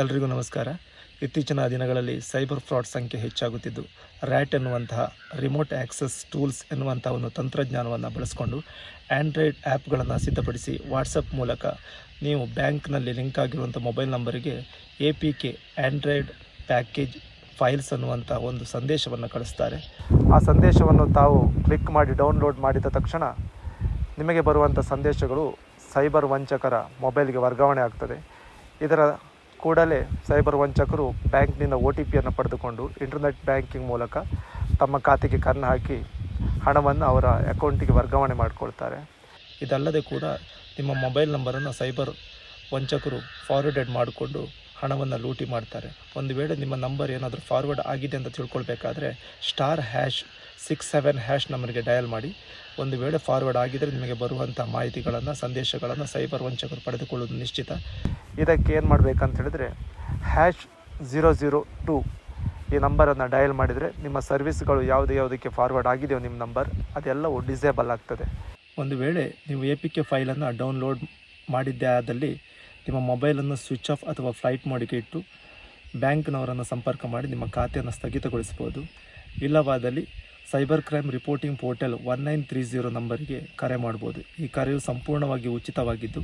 ಎಲ್ರಿಗೂ ನಮಸ್ಕಾರ. ಇತ್ತೀಚಿನ ದಿನಗಳಲ್ಲಿ ಸೈಬರ್ ಫ್ರಾಡ್ ಸಂಖ್ಯೆ ಹೆಚ್ಚಾಗುತ್ತಿದ್ದು, ರ್ಯಾಟ್ ಎನ್ನುವಂತಹ ರಿಮೋಟ್ ಆ್ಯಕ್ಸಸ್ ಟೂಲ್ಸ್ ಎನ್ನುವಂಥ ಒಂದು ತಂತ್ರಜ್ಞಾನವನ್ನು ಬಳಸಿಕೊಂಡು ಆ್ಯಂಡ್ರಾಯ್ಡ್ ಆ್ಯಪ್ಗಳನ್ನು ಸಿದ್ಧಪಡಿಸಿ ವಾಟ್ಸಪ್ ಮೂಲಕ ನೀವು ಬ್ಯಾಂಕ್ನಲ್ಲಿ ಲಿಂಕ್ ಆಗಿರುವಂಥ ಮೊಬೈಲ್ ನಂಬರಿಗೆ A P K android package files ಅನ್ನುವಂಥ ಒಂದು ಸಂದೇಶವನ್ನು ಕಳಿಸ್ತಾರೆ. ಆ ಸಂದೇಶವನ್ನು ತಾವು ಕ್ಲಿಕ್ ಮಾಡಿ ಡೌನ್ಲೋಡ್ ಮಾಡಿದ ತಕ್ಷಣ ನಿಮಗೆ ಬರುವಂಥ ಸಂದೇಶಗಳು ಸೈಬರ್ ವಂಚಕರ ಮೊಬೈಲ್ಗೆ ವರ್ಗಾವಣೆ ಆಗ್ತದೆ. ಇದರ ಕೂಡಲೇ ಸೈಬರ್ ವಂಚಕರು ಬ್ಯಾಂಕ್ನಿಂದ ಒ ಟಿ ಪಿಯನ್ನು ಪಡೆದುಕೊಂಡು ಇಂಟರ್ನೆಟ್ ಬ್ಯಾಂಕಿಂಗ್ ಮೂಲಕ ತಮ್ಮ ಖಾತೆಗೆ ಕಣ್ಣು ಹಾಕಿ ಹಣವನ್ನು ಅವರ ಅಕೌಂಟಿಗೆ ವರ್ಗಾವಣೆ ಮಾಡಿಕೊಳ್ತಾರೆ. ಇದಲ್ಲದೆ ಕೂಡ ನಿಮ್ಮ ಮೊಬೈಲ್ ನಂಬರನ್ನು ಸೈಬರ್ ವಂಚಕರು ಫಾರ್ವರ್ಡೆಡ್ ಮಾಡಿಕೊಂಡು ಹಣವನ್ನು ಲೂಟಿ ಮಾಡ್ತಾರೆ. ಒಂದು ವೇಳೆ ನಿಮ್ಮ ನಂಬರ್ ಏನಾದರೂ ಫಾರ್ವರ್ಡ್ ಆಗಿದೆ ಅಂತ ತಿಳ್ಕೊಳ್ಬೇಕಾದ್ರೆ star hash six seven hash ನಂಬರ್ಗೆ ಡಯಲ್ ಮಾಡಿ. ಒಂದು ವೇಳೆ ಫಾರ್ವರ್ಡ್ ಆಗಿದ್ದರೆ ನಿಮಗೆ ಬರುವಂಥ ಮಾಹಿತಿಗಳನ್ನು, ಸಂದೇಶಗಳನ್ನು ಸೈಬರ್ ವಂಚಕರು ಪಡೆದುಕೊಳ್ಳುವುದು ನಿಶ್ಚಿತ. ಇದಕ್ಕೆ ಏನು ಮಾಡಬೇಕಂತ ಹೇಳಿದರೆ ಹ್ಯಾಶ್ ಝೀರೋ ಝೀರೋ ಟು ಈ ನಂಬರನ್ನು ಡಯಲ್ ಮಾಡಿದರೆ ನಿಮ್ಮ ಸರ್ವಿಸ್ಗಳು ಯಾವುದು ಯಾವುದಕ್ಕೆ ಫಾರ್ವರ್ಡ್ ಆಗಿದೆಯೋ ನಿಮ್ಮ ನಂಬರ್ ಅದೆಲ್ಲವೂ ಡಿಸೇಬಲ್ ಆಗ್ತದೆ. ಒಂದು ವೇಳೆ ನೀವು ಎ ಪಿ ಕೆ ಫೈಲನ್ನು ಡೌನ್ಲೋಡ್ ಮಾಡಿದ್ದೇ ಆದಲ್ಲಿ ನಿಮ್ಮ ಮೊಬೈಲನ್ನು ಸ್ವಿಚ್ ಆಫ್ ಅಥವಾ ಫ್ಲೈಟ್ ಮೋಡಿಗೆ ಇಟ್ಟು ಬ್ಯಾಂಕ್ನವರನ್ನು ಸಂಪರ್ಕ ಮಾಡಿ ನಿಮ್ಮ ಖಾತೆಯನ್ನು ಸ್ಥಗಿತಗೊಳಿಸ್ಬೋದು ಇಲ್ಲವಾದಲ್ಲಿ cyber crime reporting portal one nine three zero ನಂಬರಿಗೆ ಕರೆ ಮಾಡ್ಬೋದು. ಈ ಕರೆಯು ಸಂಪೂರ್ಣವಾಗಿ ಉಚಿತವಾಗಿದ್ದು,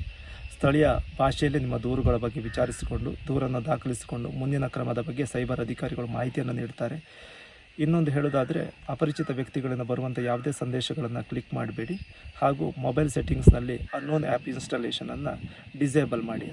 ಸ್ಥಳೀಯ ಭಾಷೆಯಲ್ಲಿ ನಿಮ್ಮ ದೂರುಗಳ ಬಗ್ಗೆ ವಿಚಾರಿಸಿಕೊಂಡು, ದೂರನ್ನು ದಾಖಲಿಸಿಕೊಂಡು ಮುಂದಿನ ಕ್ರಮದ ಬಗ್ಗೆ ಸೈಬರ್ ಅಧಿಕಾರಿಗಳು ಮಾಹಿತಿಯನ್ನು ನೀಡ್ತಾರೆ ಇನ್ನೊಂದು ಹೇಳೋದಾದರೆ ಅಪರಿಚಿತ ವ್ಯಕ್ತಿಗಳಿಂದ ಬರುವಂಥ ಯಾವುದೇ ಸಂದೇಶಗಳನ್ನು ಕ್ಲಿಕ್ ಮಾಡಬೇಡಿ ಹಾಗೂ ಮೊಬೈಲ್ ಸೆಟ್ಟಿಂಗ್ಸ್ನಲ್ಲಿ ಅನ್ನೋನ್ ಆ್ಯಪ್ ಇನ್ಸ್ಟಾಲೇಷನನ್ನು ಡಿಸೇಬಲ್ ಮಾಡಿ